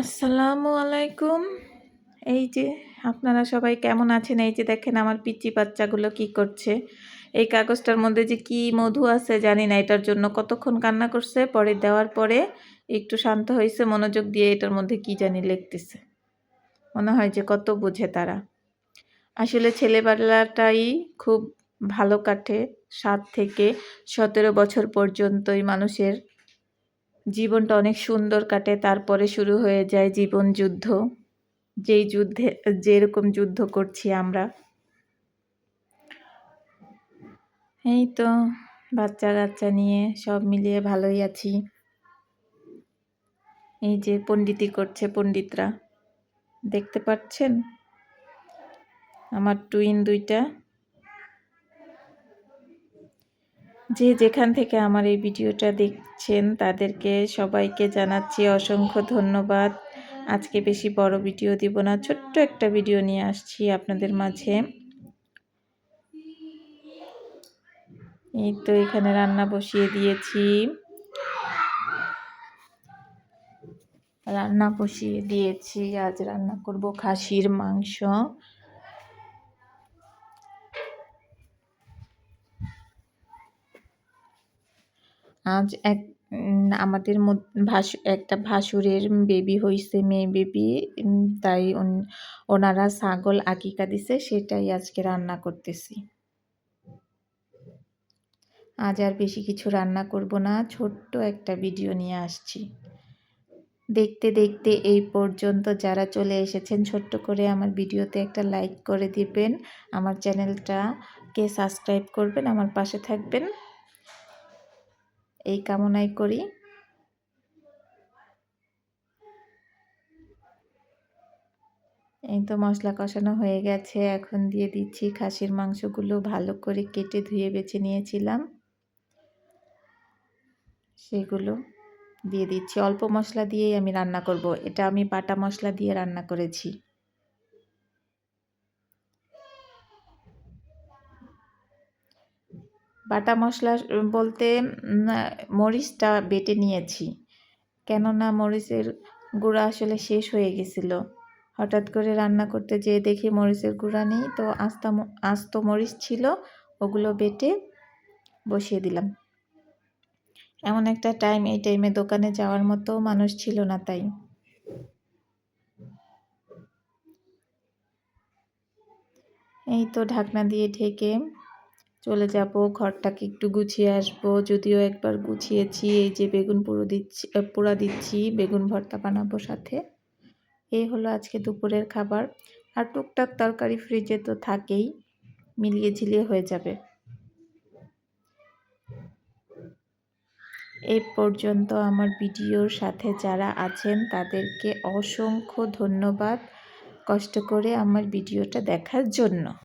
আসসালামু আলাইকুম। এই যে, আপনারা সবাই কেমন আছেন? এই যে দেখেন আমার পিচি বাচ্চাগুলো কি করছে। এই কাগজটার মধ্যে যে কি মধু আছে জানি না, এটার জন্য কতক্ষণ কান্না করছে, পরে দেওয়ার পরে একটু শান্ত হয়েছে মনোযোগ দিয়ে এটার মধ্যে কি জানি লিখতেছে। মনে হয় যে কত বুঝে তারা। আসলে ছেলেবেলাটাই খুব ভালো কাটে, সাত থেকে সতেরো বছর পর্যন্তই মানুষের জীবনটা অনেক সুন্দর কাটে, তারপরে শুরু হয়ে যায় জীবন যুদ্ধ। যেই যুদ্ধে, যেরকম যুদ্ধ করছি আমরা। এই তো, বাচ্চা কাচ্চা নিয়ে সব মিলিয়ে ভালোই আছি। এই যে পণ্ডিতি করছে পণ্ডিতরা। দেখতে পাচ্ছেন? আমার টুইন দুইটা। যে যেখান থেকে আমার এই ভিডিওটা দেখছেন, তাদেরকে সবাইকে জানাচ্ছি অসংখ্য ধন্যবাদ। আজকে বেশি বড় ভিডিও দিব না, ছোট্ট একটা ভিডিও নিয়ে আসছি আপনাদের মাঝে। এই তো এখানে রান্না বসিয়ে দিয়েছি। রান্না বসিয়ে দিয়েছি, আজ রান্না করব খাসির মাংস। আজ এক আমাদের ভাসু, একটা ভাসুরের বেবি হয়েছে মেয়ে বেবি তাই ওনারা ছাগল আকিকা দিছে, সেটাই আজকে রান্না করতেছি। আজ আর বেশি কিছু রান্না করব না, ছোট্ট একটা ভিডিও নিয়ে আসছি। দেখতে দেখতে এই পর্যন্ত যারা চলে এসেছেন, ছোট্ট করে আমার ভিডিওতে একটা লাইক করে দিবেন। আমার চ্যানেলটাকে সাবস্ক্রাইব করবেন, আমার পাশে থাকবেন। এই কামনাই করি। এই তো মশলা কষানো হয়ে গেছে, এখন দিয়ে দিচ্ছি খাসির মাংসগুলো ভালো করে কেটে ধুয়ে বেছে নিয়েছিলাম। সেগুলো দিয়ে দিচ্ছি। অল্প মশলা দিয়েই আমি রান্না করব। এটা আমি বাটা মশলা দিয়ে রান্না করেছি। বাটা মশলা বলতে মরিচটা বেটে নিয়েছি। কেননা মরিচের গুঁড়া আসলে শেষ হয়ে গেছিল। হঠাৎ করে রান্না করতে যেয়ে দেখি মরিচের গুঁড়া নেই, তো আস্তা আস্ত মরিচ ছিল, ওগুলো বেটে বসিয়ে দিলাম। এমন একটা টাইম এই টাইমে দোকানে যাওয়ার মতো মানুষ ছিল না তাই। এই তো ঢাকনা দিয়ে ঢেকে চলে যাব, ঘরটাকে একটু গুছিয়ে আসব। যদিও একবার গুছিয়েছি, এই যে বেগুন পুরো দিচ্ছি পোড়া দিচ্ছি, বেগুন ভর্তা বানাবো সাথে। এই হলো আজকে দুপুরের খাবার। আর টুকটাক তরকারি ফ্রিজে তো থাকেই, মিলিয়ে ঝিলিয়ে হয়ে যাবে। এই পর্যন্ত আমার ভিডিওর সাথে যারা আছেন, তাদেরকে অসংখ্য ধন্যবাদ কষ্ট করে আমার ভিডিওটা দেখার জন্য।